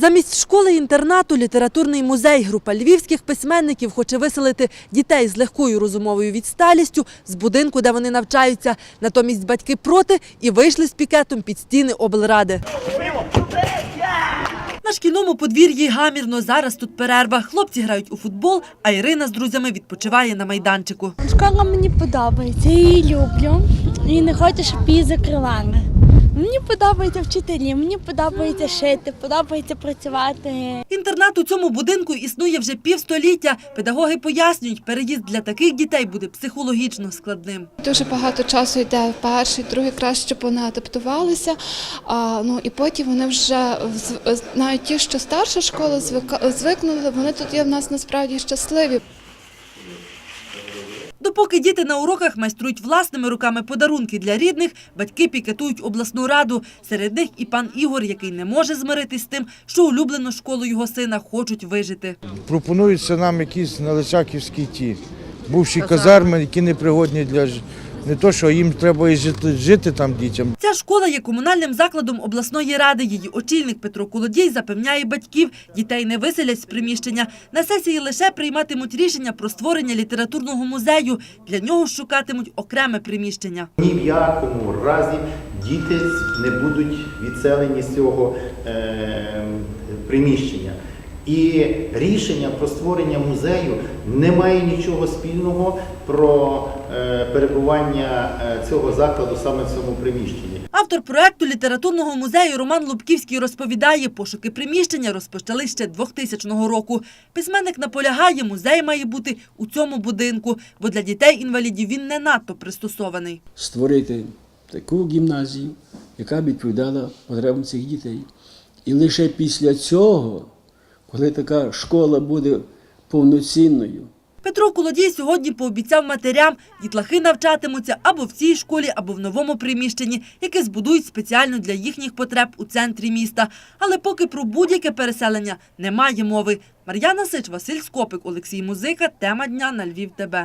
Замість школи-інтернату літературний музей група львівських письменників хоче виселити дітей з легкою розумовою відсталістю з будинку, де вони навчаються. Натомість батьки проти і вийшли з пікетом під стіни облради. На шкільному подвір'ї гамірно. Зараз тут перерва. Хлопці грають у футбол, а Ірина з друзями відпочиває на майданчику. Школа мені подобається, я її люблю і не хочу, щоб її закривали. Мені подобаються вчителі, мені подобається шити, подобається працювати. Інтернат у цьому будинку існує вже півстоліття. Педагоги пояснюють, переїзд для таких дітей буде психологічно складним. Дуже багато часу йде в перший, другий краще, щоб вони адаптувалися. А, ну і потім вони вже навіть ті, що старша школа звикнули, вони тут є в нас насправді щасливі. Допоки діти на уроках майструють власними руками подарунки для рідних, батьки пікетують обласну раду. Серед них і пан Ігор, який не може змиритись з тим, що улюблену школу його сина хочуть вижити. Пропонуються нам якісь налисаківські ті бувші казарми, які непригодні для ж- не то, що їм треба і жити, жити там дітям. Ця школа є комунальним закладом обласної ради. Її очільник Петро Колодій запевняє батьків, дітей не виселять з приміщення. На сесії лише прийматимуть рішення про створення літературного музею. Для нього шукатимуть окреме приміщення. Ні в якому разі діти не будуть відселені з цього е, приміщення. І рішення про створення музею не має нічого спільного про е, перебування е, цього закладу саме в цьому приміщенні. Автор проекту літературного музею Роман Лубківський розповідає, пошуки приміщення розпочали ще 2000 року. Письменник наполягає, музей має бути у цьому будинку, бо для дітей-інвалідів він не надто пристосований. створити таку гімназію, яка б відповідала потребам цих дітей. І лише після цього, коли така школа буде повноцінною, Петро Колодій сьогодні пообіцяв матерям, дітлахи навчатимуться або в цій школі, або в новому приміщенні, яке збудують спеціально для їхніх потреб у центрі міста. Але поки про будь-яке переселення немає мови. Мар'яна Сич, Василь Скопик, Олексій Музика. Тема дня на Львів. ТБ.